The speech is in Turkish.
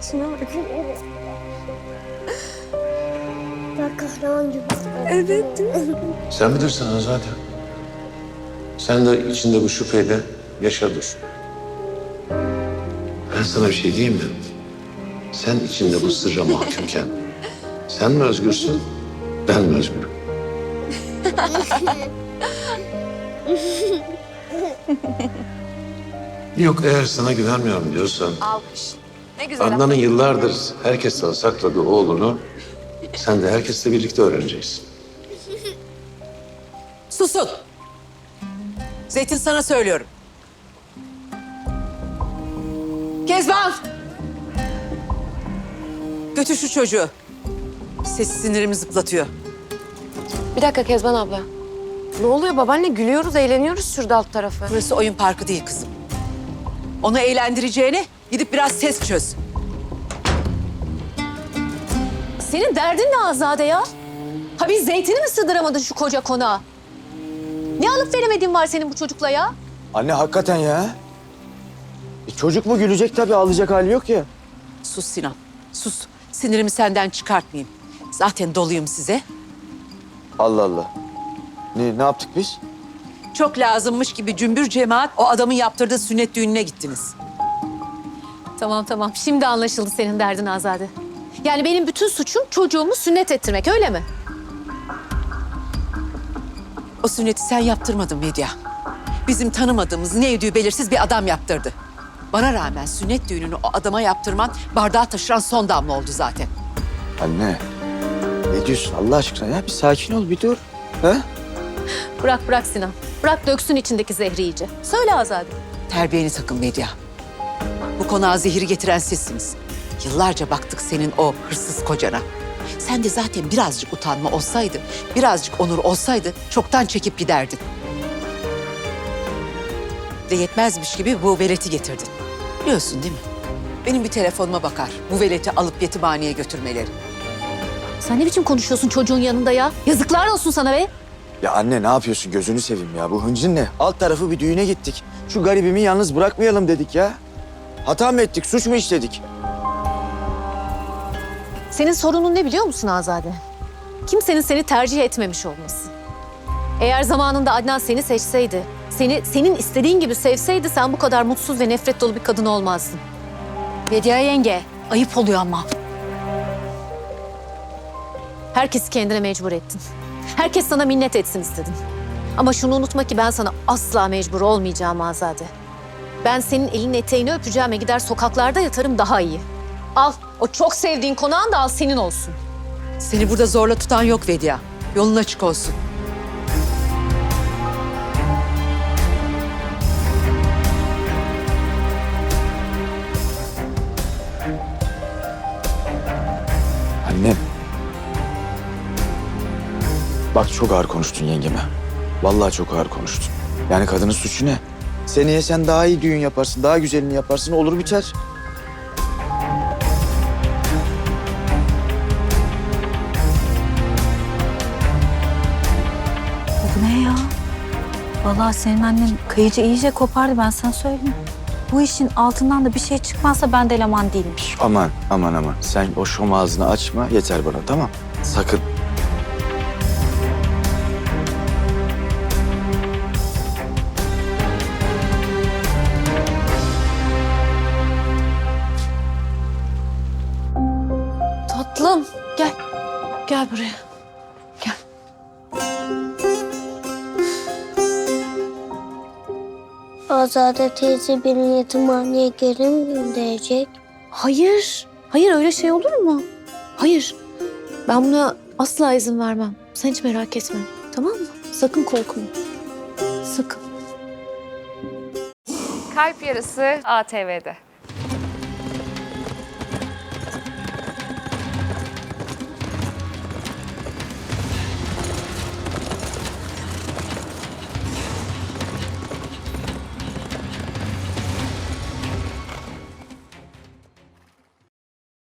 Şuna bak. Ben kahraman gibi. Evet değil mi? Sen bilirsin Azade. Sen de içinde bu şüpheyle yaşa dur. Ben sana bir şey diyeyim mi? Sen içinde bu sırra mahkumken sen mi özgürsün, ben mi özgürüm? Yok eğer sana güvenmiyorum diyorsan Alkış. Ne güzel. Adnan'ın yıllardır herkesten sakladığı oğlunu sen de herkesle birlikte öğreneceksin. Susun. Zeytin sana söylüyorum. Kezban! Götür şu çocuğu. Ses sinirimi zıplatıyor. Bir dakika Kezban abla. Ne oluyor babaanne? Gülüyoruz, eğleniyoruz şurada alt tarafı. Burası oyun parkı değil kızım. Onu eğlendireceğine gidip biraz ses çöz. Senin derdin ne Azade ya? Ha biz zeytini mi sığdıramadın şu koca konağa? Ne alıp veremediğin var senin bu çocukla ya? Anne hakikaten ya. E, çocuk mu gülecek tabii ağlayacak hali yok ya. Sus Sinan, sus. Sinirimi senden çıkartmayayım. Zaten doluyum size. Allah Allah. Ne, ne yaptık biz? Çok lazımmış gibi cümbür cemaat o adamın yaptırdığı sünnet düğününe gittiniz. Tamam tamam şimdi anlaşıldı senin derdin Azade. Yani benim bütün suçum çocuğumu sünnet ettirmek öyle mi? O sünneti sen yaptırmadın Medya. Bizim tanımadığımız ne ödüğü belirsiz bir adam yaptırdı. Bana rağmen sünnet düğününü o adama yaptırman bardağı taşıran son damla oldu zaten. Anne. Ne diyorsun Allah aşkına ya? Bir sakin ol bir dur. Ha? Bırak bırak Sinan. Bırak döksün içindeki zehri iyice. Söyle Azade. Terbiyeni takın Medya. Bu konağa zehiri getiren sizsiniz. Yıllarca baktık senin o hırsız kocana. Sen de zaten birazcık utanma olsaydı, birazcık onur olsaydı çoktan çekip giderdin. De yetmezmiş gibi bu veleti getirdin. Biliyorsun değil mi? Benim bir telefonuma bakar bu veleti alıp yetimhaneye götürmeleri. Sen ne biçim konuşuyorsun çocuğun yanında ya? Yazıklar olsun sana be. Ya anne ne yapıyorsun gözünü seveyim ya. Bu hıncın ne? Alt tarafı bir düğüne gittik. Şu garibimi yalnız bırakmayalım dedik ya. Hata mı ettik, suç mu işledik? Senin sorunun ne biliyor musun Azade? Kimsenin seni tercih etmemiş olması. Eğer zamanında Adnan seni seçseydi, seni senin istediğin gibi sevseydi sen bu kadar mutsuz ve nefret dolu bir kadın olmazdın. Medya yenge, ayıp oluyor ama. Herkesi kendine mecbur ettin. Herkes sana minnet etsin istedin. Ama şunu unutma ki ben sana asla mecbur olmayacağım Azade. Ben senin elinin eteğini öpeceğim ve gider sokaklarda yatarım daha iyi. Al, o çok sevdiğin konağın da al senin olsun. Seni burada zorla tutan yok Vedia. Yolun açık olsun. Annem. Bak çok ağır konuştun yengeme. Vallahi çok ağır konuştun. Yani kadının suçu ne? Seneye sen daha iyi düğün yaparsın, daha güzelini yaparsın, olur biter. Bu ne ya? Vallahi senin annen kayıcı iyice kopardı ben sana söyleyeyim. Bu işin altından da bir şey çıkmazsa ben de eleman değilim. Aman, aman aman. Sen o şom ağzını açma, yeter bana tamam? Sakın. Tatlım, gel. Gel buraya. Gel. Azade teyze beni yetimhaneye geri mi gönderecek? Hayır. Hayır öyle şey olur mu? Hayır. Ben buna asla izin vermem. Sen hiç merak etme. Tamam mı? Sakın korkma. Sakın. Kalp Yarısı ATV'de.